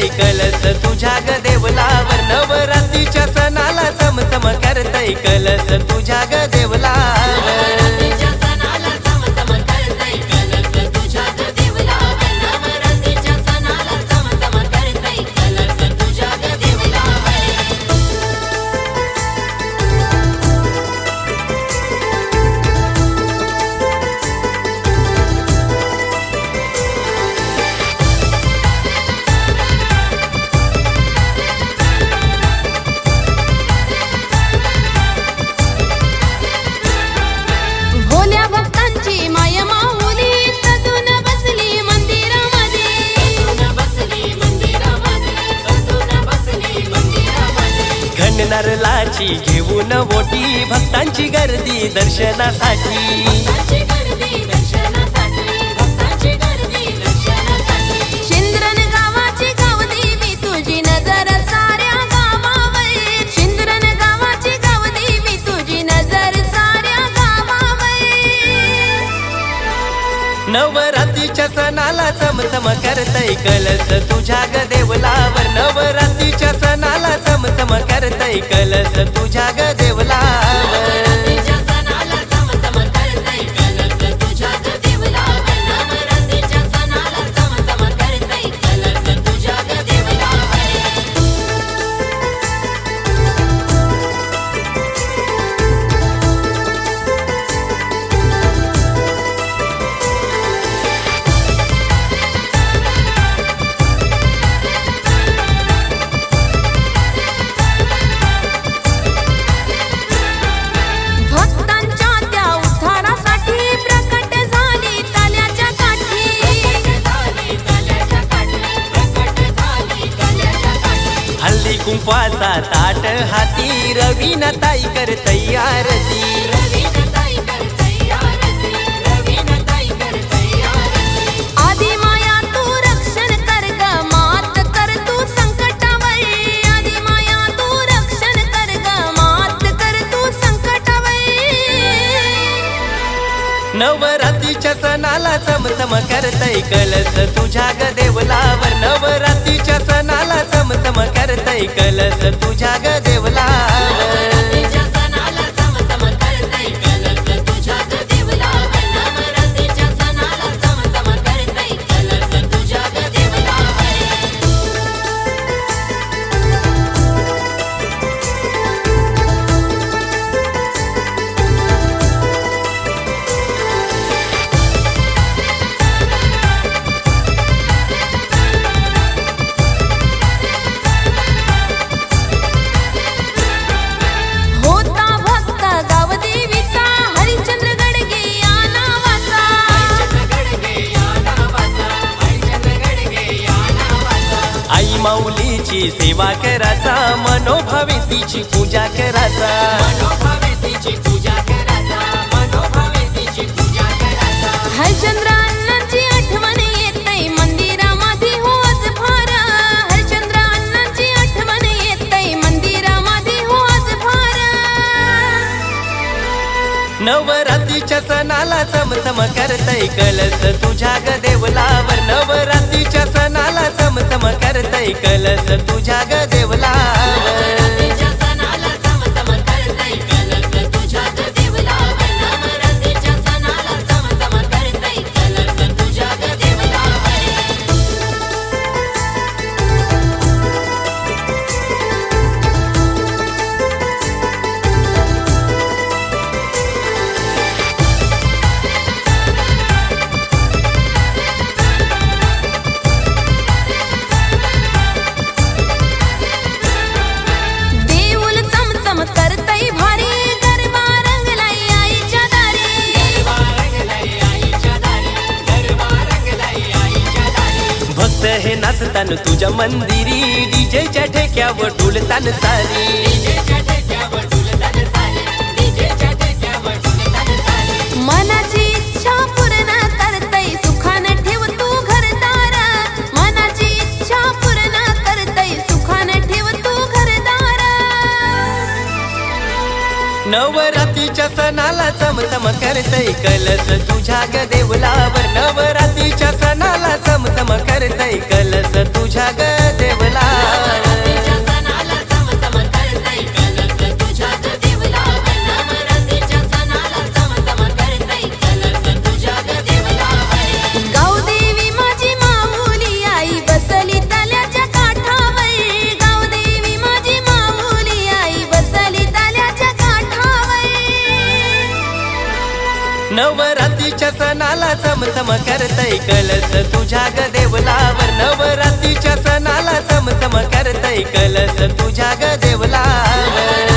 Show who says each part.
Speaker 1: करतय कलस. तुझ्या ग देवलावर नवरात्रीच्या सणाला चमचम करतय कलस. तुझ्या ग
Speaker 2: शिंद्रन गावाची गावदेवी तुझी नजर साऱ्या गावावर
Speaker 1: नवरात्रीच्या सणाला चमचम करतय कलस तुझ्या कलस तुझ्या ग कुंपाचा ताट हाती. रवीना ताई करतय आरती नवरात्रीच्या सणाला चमचम करतय कलस. तुझ्या ग देवलावर नवरात्रीच्या सणाला चमचम करतय कलस. तुझ्या ग देवलावर. माऊलीची सेवा करायचा मनोभावे तिची पूजा करायचा
Speaker 2: पूजा
Speaker 1: नवरात्रीच्या सणाला चमचम करतय कलस. तुझ्या ग देवलावर नवरात्रीच्या सणाला चमचम करतय कलस. तुझ्या ग देवलावर भक्त नाचतान तुझ्या मंदिरी डीजेच्या ठेक्यावर डुलतान सारी
Speaker 2: नवरात्रीच्या सणाला चमचम करतय कलस तुझ्या ग देवलावर नवरात्रीच्या सणाला चमचम करतय कलस तुझ्या ग
Speaker 1: नवरात्रीच्या सणाला चमचम करतय कलस. तुझ्या ग देवलावर नवरात्रीच्या सणाला चमचम करतय कलस. तुझ्या ग देवलावर